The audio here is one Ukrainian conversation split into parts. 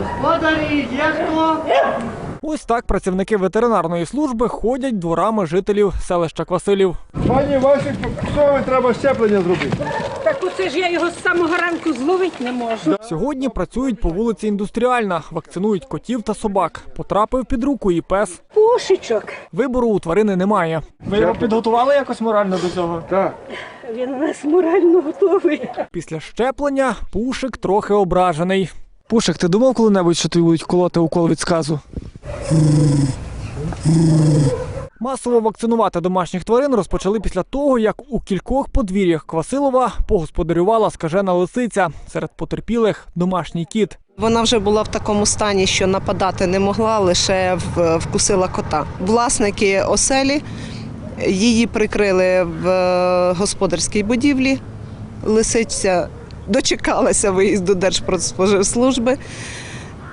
Господарі, є хто? Ось так працівники ветеринарної служби ходять дворами жителів селища Квасилів. Пані ваші псові треба щеплення зробити. Так оце ж я його з самого ранку зловити не можу. Сьогодні працюють по вулиці Індустріальна, вакцинують котів та собак. Потрапив під руку і пес. Пушечок. Вибору у тварини немає. Ви його підготували якось морально до цього? Так. Він у нас морально готовий. Після щеплення пушик трохи ображений. Пушик, ти думав коли-небудь, що тобі будуть колоти укол від сказу? Масово вакцинувати домашніх тварин розпочали після того, як у кількох подвір'ях Квасилова погосподарювала скажена лисиця. Серед потерпілих домашній кіт. Вона вже була в такому стані, що нападати не могла, лише вкусила кота. Власники оселі її прикрили в е, господарській будівлі. Лисиця дочекалася виїзду Держпродспоживслужби.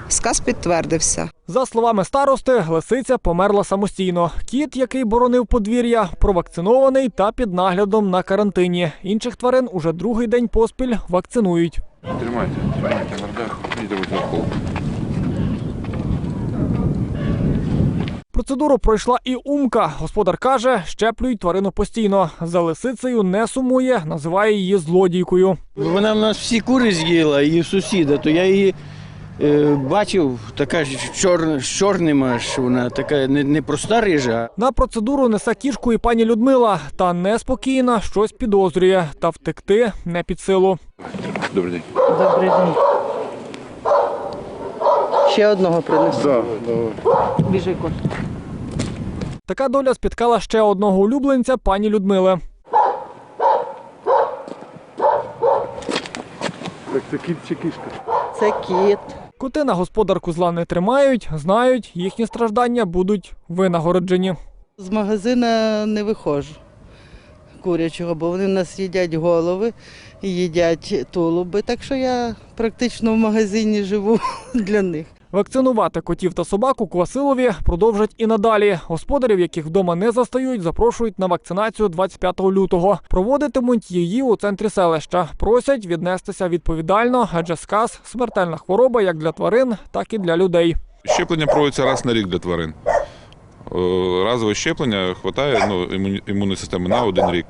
Сказ підтвердився. За словами старости, лисиця померла самостійно. Кіт, який боронив подвір'я, провакцинований та під наглядом на карантині. Інших тварин уже другий день поспіль вакцинують. Тримайте, тримайте мордах, йдемо в укол. Процедуру пройшла і Умка. Господар каже, щеплюють тварину постійно. За лисицею не сумує, називає її злодійкою. Вона в нас всі кури з'їла, і сусіда, то я її е, бачив, така ж чор, з чорним аж вона така не, не проста рижа. На процедуру несе кішку і пані Людмила. Та неспокійна, щось підозрює. Та втекти не під силу. Добрий день. Добрий день. Ще одного принесу. Давай. Біжи кот. Така доля спіткала ще одного улюбленця пані Людмили. Так це кіт чи кішка? Це кіт. Коти на господарку зла не тримають, знають, їхні страждання будуть винагороджені. З магазина не виходжу курячого, бо вони в нас їдять голови, їдять тулуби. Так що я практично в магазині живу для них. Вакцинувати котів та собак у Квасилові продовжать і надалі. Господарів, яких вдома не застають, запрошують на вакцинацію 25 лютого. Проводитимуть її у центрі селища. Просять віднестися відповідально, адже сказ смертельна хвороба як для тварин, так і для людей. Щеплення проводиться раз на рік для тварин. Е, Разове щеплення вистачає ну, імунної системи на один рік.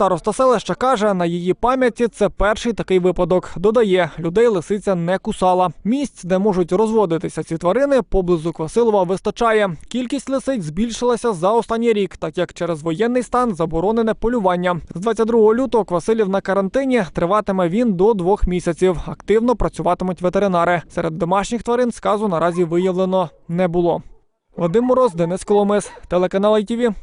Староста селища каже, на її пам'яті це перший такий випадок. Додає, людей лисиця не кусала. Місць, де можуть розводитися ці тварини, поблизу Квасилова вистачає. Кількість лисиць збільшилася за останній рік, так як через воєнний стан заборонене полювання. З 22 лютого Квасилів на карантині триватиме він до двох місяців. Активно працюватимуть ветеринари. Серед домашніх тварин сказу наразі виявлено не було. Вадим Мороз, Денис Коломис, телеканал ITV.